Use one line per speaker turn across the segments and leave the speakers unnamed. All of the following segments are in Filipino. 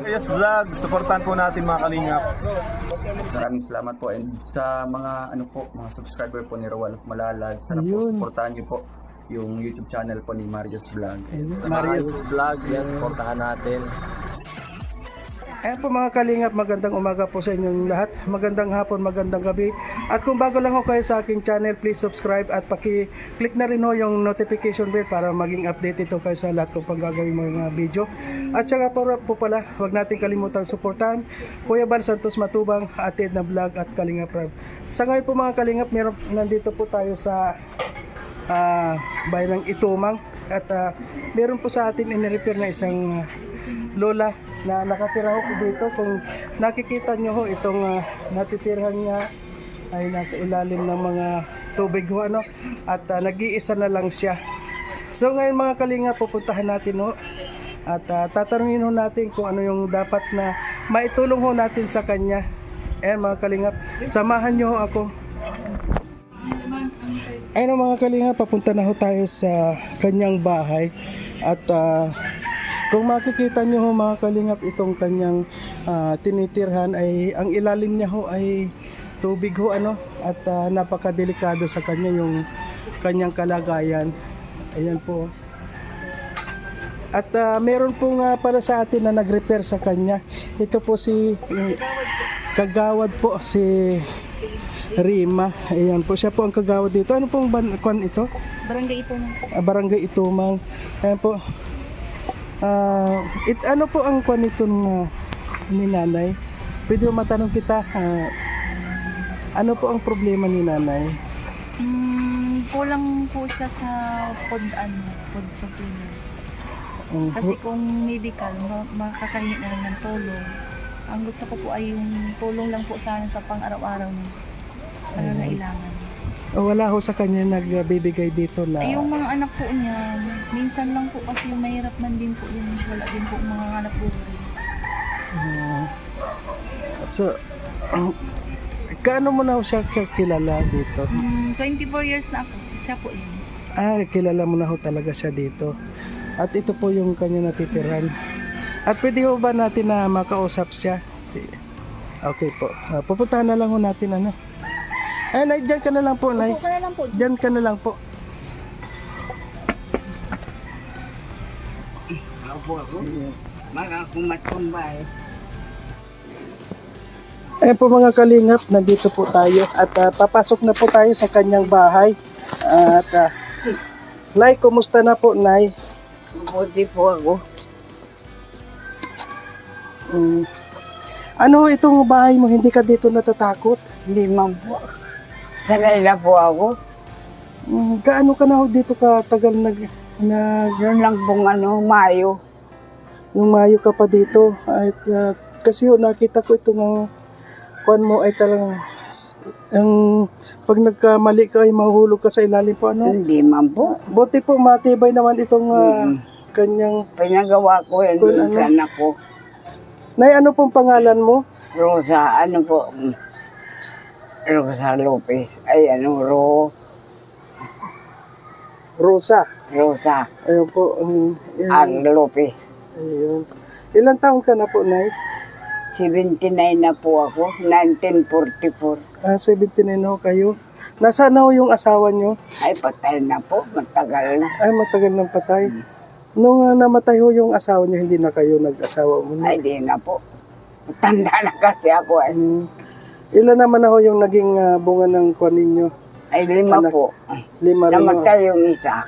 Yes, vlog. Supportan po natin mga kalingap.
Maraming salamat po and sa mga ano po, mga subscriber po ni Rowan of Malalag, sana po suportahan niyo po yung YouTube channel po ni Marius Vlog.
Marius.
vlog yan, supportahan natin.
Ayan po mga kalingap, magandang umaga po sa inyong lahat. Magandang hapon, magandang gabi. At kung bago lang ho kayo sa aking channel, please subscribe at paki-click na rin ho yung notification bell para maging update ito kayo sa lahat kong panggagawin mga video. At saka po, po pala, huwag natin kalimutang suportahan Kuya Bal Santos Matubang, Atid na Vlog at Kalingap Rab. Sa ngayon po mga kalingap, meron, nandito po tayo sa ah bayan ng Itumang at ah, meron po sa atin in-repair na isang ah, lola na nakatira ho dito. Kung nakikita nyo ho itong ah, natitirhan niya ay nasa ilalim ng mga tubig ho ano? At ah, nag-iisa na lang siya. So ngayon mga kalinga pupuntahan natin ho. At ah, tatanungin ho natin kung ano yung dapat na maitulong ho natin sa kanya. Ayan mga kalingap, samahan nyo ho ako. Ayun mga kalinga, papunta na ho tayo sa kanyang bahay. At ah, kung makikita niyo ho mga kalingap itong kanyang ah, tinitirhan ay ang ilalim niya ho ay tubig ho ano at ah, napakadelikado sa kanya yung kanyang kalagayan. Ayan po. At ah, meron po nga pala sa atin na nag-repair sa kanya. Ito po si yung kagawad po si Rima. Ayan po siya po ang kagawad dito. Ano pong ban kwan ito?
Barangay ito na.
Ah, Barangay Itumang. Ayan po. Ah, it, ano po ang kwan nito ng, ah, ni nanay? Pwede mo matanong kita, ah, ano po ang problema ni nanay?
Mm, kulang po siya sa food ano, food supplement.
Um,
Kasi kung medical, ma- makakahingi na lang ng tulong. Ang gusto ko po ay yung tulong lang po sa akin sa pang-araw-araw na
wala ho sa kanya nagbibigay dito na
Ay, yung mga anak po niya, minsan lang po kasi mahirap man din po yung wala din po mga anak buhay.
Ah, so kaano mo na ho siya kilala dito?
Mm, 24 years na ako, siya po yun.
Ah, kilala mo na ho talaga siya dito. At ito po yung kanya natitiran. At pwede ho ba natin na makausap siya? Si... Okay po. Ah, pupuntahan na lang ho natin ano. Ay, nay, dyan ka na lang po, nay.
Upo ka na lang po.
Dyan ka na lang po. Ayan po mga kalingap, nandito po tayo at ah, papasok na po tayo sa kanyang bahay. At ah, Nay, kumusta na po, Nay?
Buti po ako.
Mm. Ano itong bahay mo, hindi ka dito natatakot?
Hindi man po. Sanay na po ako.
Mm, gaano ka na ho dito ka tagal nag, nag
Yun lang pong ano, Mayo.
nung Mayo ka pa dito? At, ah, kasi ho, nakita ko itong uh, kuan mo ay talagang ang pag nagkamali ka ay mahulog ka sa ilalim po ano.
Hindi man po.
Buti po matibay naman itong ah, kanyang
Pinagawa ko yan
Kung
dun
ano?
sa anak ko.
Nay, ano pong pangalan mo?
Rosa, ano po? Rosa Lopez. Ay, ano, Ro,
Rosa.
Rosa.
Ayun po. Um,
R. Lopez.
ayun. Ilan taon ka na po, Nay?
79 na po ako. 1944.
Ah, 79 ho kayo. Nasaan na yung asawa nyo?
Ay, patay na po. Matagal na.
Ay, matagal nang patay. Nung ah, namatay ho yung asawa nyo, hindi na kayo nag-asawa muna.
Ay, di na po. Tanda na kasi ako ay.
Mm. Ilan naman na ho yung naging ah, bunga ng kuwan ninyo?
Ay, lima
Anak.
po.
Lima rin ho.
Namatay yung isa.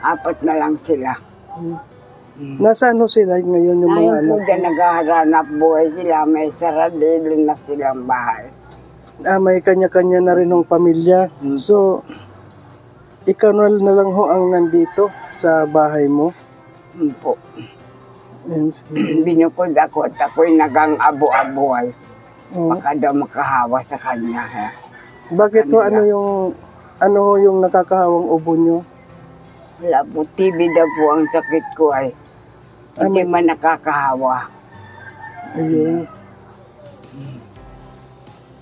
Apat na lang sila.
Nasaan ho sila ngayon yung mga
Ngayon po
anak?
dyan naghahanap buhay sila, may saradili na silang bahay.
Ah, may kanya-kanya na rin ng pamilya. So, ikaw na, na lang ho ang nandito sa bahay mo.
Yun po.
Ayan, sige.
Binukod ako at ako'y nagang abo-aboy.
Oh.
Baka daw makahawa sa kanya. Ha?
Bakit ho, ano yung, ano ho yung nakakahawang ubo nyo?
Wala po, TB daw po ang sakit ko ay.
Ah,
Hindi man nakakahawa.
Ayun.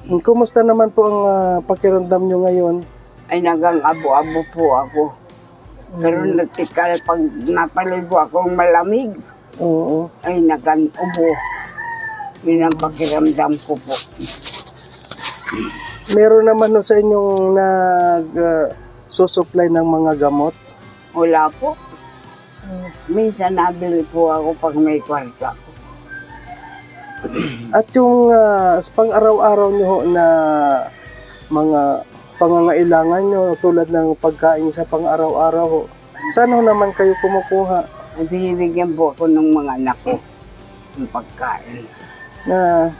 Mm, Kumusta naman po ang ah, pakiramdam nyo ngayon?
Ay nagang abo-abo po ako. Pero natikal pag napaligo akong malamig.
Oo.
ay nagan-ubo. Yun ang pakiramdam ko po.
Meron naman no sa inyong nag uh, susupply ng mga gamot.
Wala po. Minsan nabili po ako pag may kwarta ko.
At yung ah, pang-araw-araw nyo ho na mga pangangailangan nyo tulad ng pagkain sa pang-araw-araw ho, saan ho naman kayo kumukuha?
Binibigyan po ako ng mga anak ko ng pagkain.
Na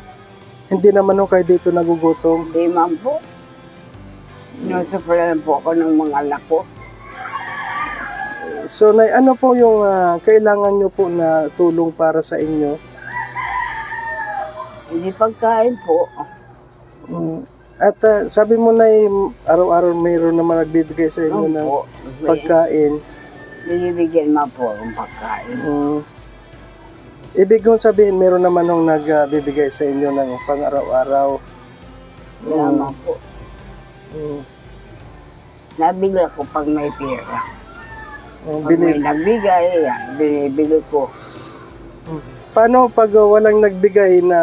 hindi naman ho kayo dito nagugutom.
Hindi man po. Sinusuplayan po ako ng mga anak ko.
So, nay, ano po yung ah, kailangan nyo po na tulong para sa inyo?
Hindi pagkain po.
Mm. At ah, sabi mo na araw-araw mayroon naman nagbibigay sa inyo ng
Opo.
pagkain.
Binibigyan man po akong pagkain.
Mm. Ibig kong sabihin, meron naman hong nagbibigay sa inyo ng pang-araw-araw.
Wala man po.
Mm.
Nabili ko pag may pera.
Mm,
Pag may nagbigay, yan, binibili ko.
Paano pag uh, walang nagbigay na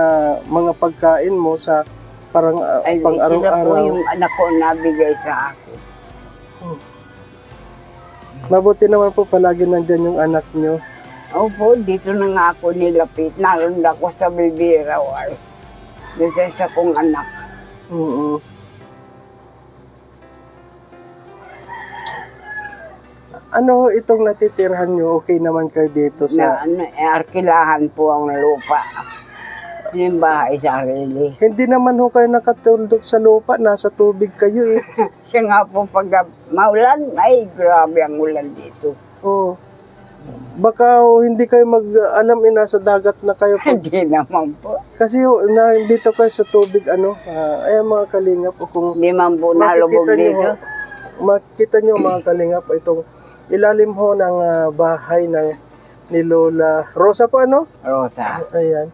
mga pagkain mo sa parang uh,
Ay, sila po
pang-araw-araw?
yung anak ko nabigay sa akin.
Mabuti naman po palagi nandyan yung anak nyo.
Opo, dito na nga ako nilapit. Naroon ako sa Bibiraw. Ay. Doon sa isa kong anak.
Mm Ano itong natitirhan nyo? Okay naman kayo dito
Na,
sa...
ano, eh, arkilahan po ang lupa. Yung bahay sarili.
Hindi naman ho kayo nakatulog sa lupa. Nasa tubig kayo eh.
Siya nga po pag maulan, ay grabe ang ulan dito.
Oh. Baka ho, hindi kayo mag-alam eh, nasa dagat na kayo po.
Hindi naman po.
Kasi ho, na, dito kayo sa tubig, ano, ah, ay mga kalingap, o kung
Hindi man po nalubog
makikita nyo,
dito.
makikita nyo mga kalingap, itong ilalim ho ng ah, bahay ng ni Lola Rosa po, ano?
Rosa.
Ayan.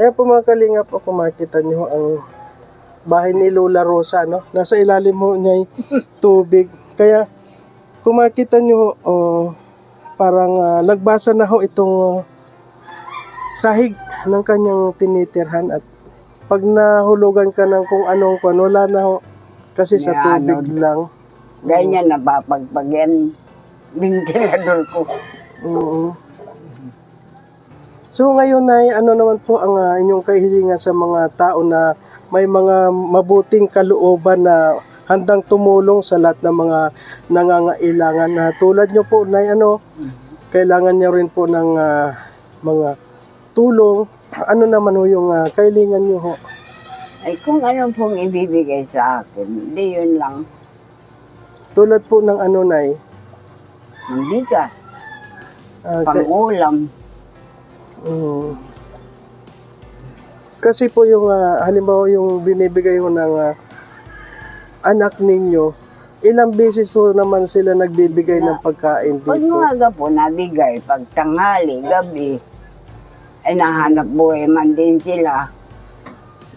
Ayan po mga kalingap, o kung makikita nyo ang bahay ni Lola Rosa, no? Nasa ilalim ho niya yung tubig. Kaya, kung makikita nyo, oh, parang ah, lagbasa na ho itong ah, sahig ng kanyang tinitirhan at pag nahulugan ka ng kung anong ano, wala na ho kasi sa tubig
anod.
lang.
Ganyan napapagpag yan. Ventilador ko.
Oo. So ngayon ay ano naman po ang ah, inyong kahilingan sa mga tao na may mga mabuting kalooban na handang tumulong sa lahat ng mga nangangailangan na tulad nyo po na ano kailangan nyo rin po ng ah, mga tulong ano naman ho yung ah, kahilingan nyo ho
Ay kung ano pong ibibigay sa akin, hindi yun lang.
tulad po ng ano nay
Ng bigas,
ah, kay-
pangulam.
Mm. Kasi po yung ah, halimbawa yung binibigay ho ng ah, anak ninyo, ilang beses ho naman sila nagbibigay ng pagkain
Pag
dito.
umaga po nabigay, pag tanghali, gabi, ay nahanap buhay man din sila.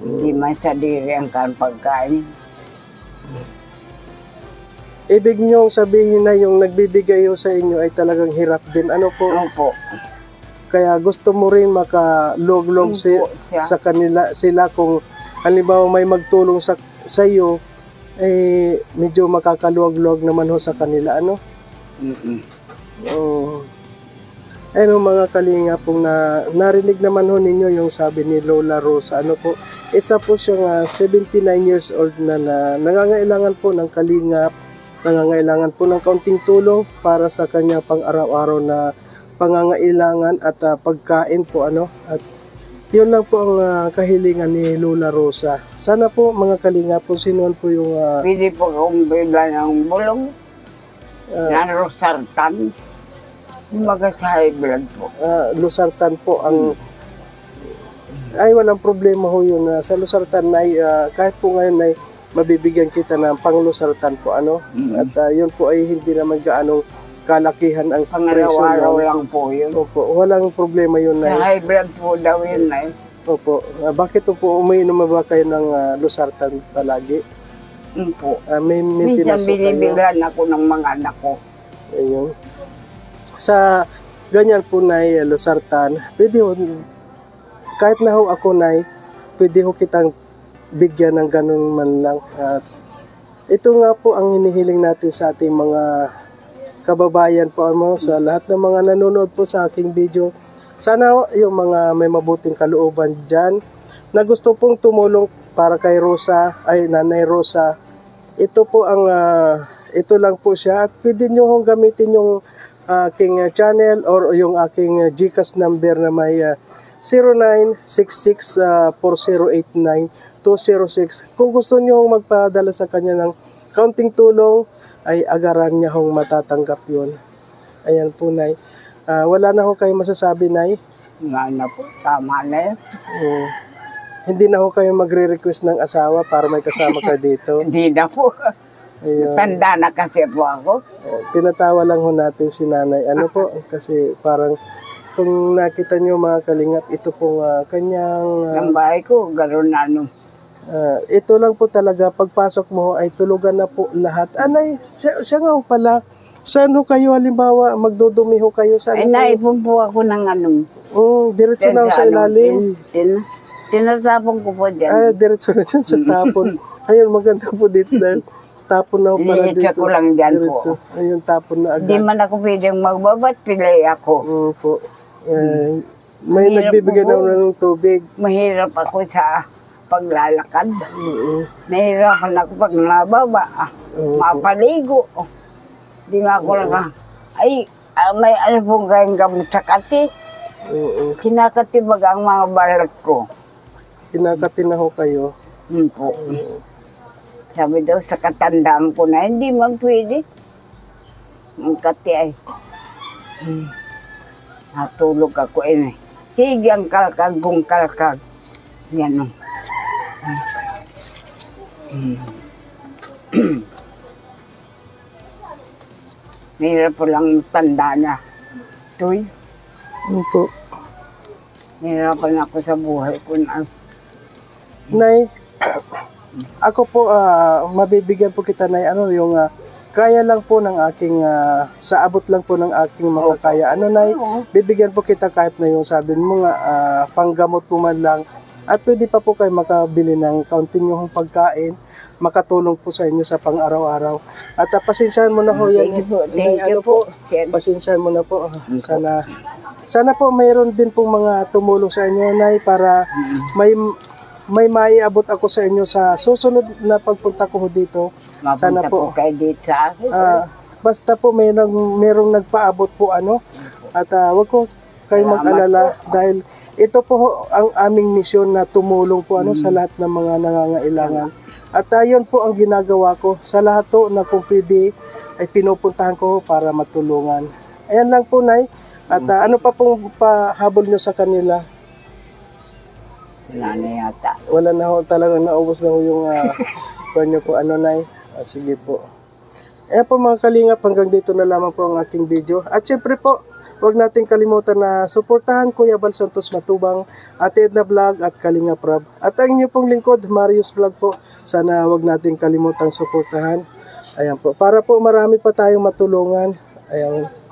Hindi man sa diri ang kan pagkain.
Ibig nyo sabihin na yung nagbibigay ho sa inyo ay talagang hirap din. Ano po?
Opo.
Kaya gusto mo rin makalog-log si,
siya.
sa kanila sila kung halimbawa may magtulong sa sa iyo eh medyo makakaluwag-luwag naman ho sa kanila ano
Mm-mm.
Oo. Ano mga kalinga pong na, narinig naman ho ninyo yung sabi ni Lola Rosa. Ano po, isa po siyang ah, 79 years old na, na nangangailangan po ng kalingap, nangangailangan po ng kaunting tulong para sa kanya pang araw-araw na pangangailangan at ah, pagkain po ano. At yun lang po ang ah, kahilingan ni Lola Rosa. Sana po mga kalinga po sinuan po yung ah,
Pwede po akong bila ng bulong
ah,
na rosartan. Yung mga sa high blood po.
ah, Lusartan po ang ay walang problema ho yun Ah, sa Lusartan ay ah, kahit po ngayon ay mabibigyan kita ng panglusartan po ano
Mm.
at ah, yun po ay hindi naman gaanong kalakihan ang presyo
Pangaraw-araw
ng-
lang po yun.
Opo, walang problema yun
Sa
na.
high blood po daw yun na
Opo, Ah, bakit po umiinom ba kayo ng ah, Lusartan palagi?
Po.
Ah, may
Minsan
maintenance po kayo.
binibilan ako ng mga anak ko.
Ayun. Sa ganyan po Nay Losartan, pwede ho, kahit na ho ako Nay, pwede ho kitang bigyan ng ganun man lang. At ito nga po ang hinihiling natin sa ating mga kababayan po ano, sa lahat ng mga nanonood po sa aking video. Sana yung mga may mabuting kalooban dyan na gusto pong tumulong para kay Rosa, ay Nanay Rosa. Ito po ang, ah, ito lang po siya at pwede nyo hong gamitin yung aking ah, channel or yung aking ah, GCash number na may ah, 0966-4089-206. Kung gusto nyo magpadala sa kanya ng kaunting tulong, ay agaran niya hong matatanggap yun. Ayan po, Nay. Ah, wala na ho kayo masasabi, Nay.
Nga na po, tama na yun.
Hindi na ho kayo magre-request ng asawa para may kasama ka dito.
Hindi na po.
Ayun.
Tanda na kasi po ako.
Pinatawa lang ho natin si nanay. Ano po? Kasi parang kung nakita nyo mga kalingap, ito pong ah, kanyang... ah,
Ang bahay ko, gano'n na ano.
Ah, ito lang po talaga, pagpasok mo ay tulugan na po lahat. Anay, siya, siya nga pala. Saan ho kayo halimbawa, magdudumi ho kayo? Saan
Ay, naipon po ako ng ano.
Mm, diretso na ho sa
ano,
ilalim.
Tin, tin, tinatapon ko po dyan.
Ay, diretso na dyan sa tapon. Ayun, maganda po dito dahil tapon na pala
Iniitsa
dito.
ko lang dyan
Diretso.
po.
Ayun, tapon na
Hindi
agad.
man ako pwedeng magbabat, pilay ako.
Mm, po. Eh, may
Mahirap
nagbibigay na ng tubig.
Mahirap ako sa paglalakad.
Mm,
Nahirapan ako pag nababa.
Po.
Mapaligo. Di nga ako naka... Ay, ah, may ano pong kayong gamot sa kati.
Oo.
Kinakatibag ang mga balat ko.
Kinakati na ho kayo.
Hmm po. Sabi daw sa katandaan ko na, hindi man pwede. Ang kati ay. Hmm. Natulog ako eh. Sige ang kalkag kung kalkag. Yan o. Mahirap po lang tanda na. Tuy,
Ano po.
nahirapan ako sa buhay ko na.
Nay, ako po, ah, mabibigyan po kita, Nay, ano, yung ah, kaya lang po ng aking, ah, sa abot lang po ng aking makakaya. Ano, Nay, bibigyan po kita kahit na yung sabi mo nga, ah, panggamot po man lang. At pwede pa po kayo makabili ng kaunting yung pagkain, makatulong po sa inyo sa pang-araw-araw. At uh, pasensyahan mo na ho yan.
Thank you po. Thank you
ano
po. Sir.
pasensyahan mo na po. Sana sana po mayroon din pong mga tumulong sa inyo, Nay, para may may maiabot ako sa inyo sa susunod na pagpunta ko dito. Sana
Mapunta po
po.
kayo dito sa akin.
Ah, basta po mayroong merong nagpaabot po ano at ah, wag ko kayo
Salamat
mag-alala dahil ito po ang aming misyon na tumulong po ano sa lahat ng mga nangangailangan. At ayon po ang ginagawa ko sa lahat to na kung pwede ay pinupuntahan ko para matulungan. Ayan lang po, Nay. At ah, ano pa pong pahabol nyo sa kanila?
Wala na yata.
Wala na ho talagang naubos na ho yung uh, nyo po. Ano, Nay? Ah, sige po. Eh po mga kalingap, hanggang dito na lamang po ang aking video. At syempre po, huwag nating kalimutan na suportahan Kuya Bal Santos Matubang, Ate Edna Vlog at Kalingap Rob. At ang inyo pong lingkod, Marius Vlog po. Sana huwag nating kalimutang suportahan. Ayan po. Para po marami pa tayong matulungan. Ayan.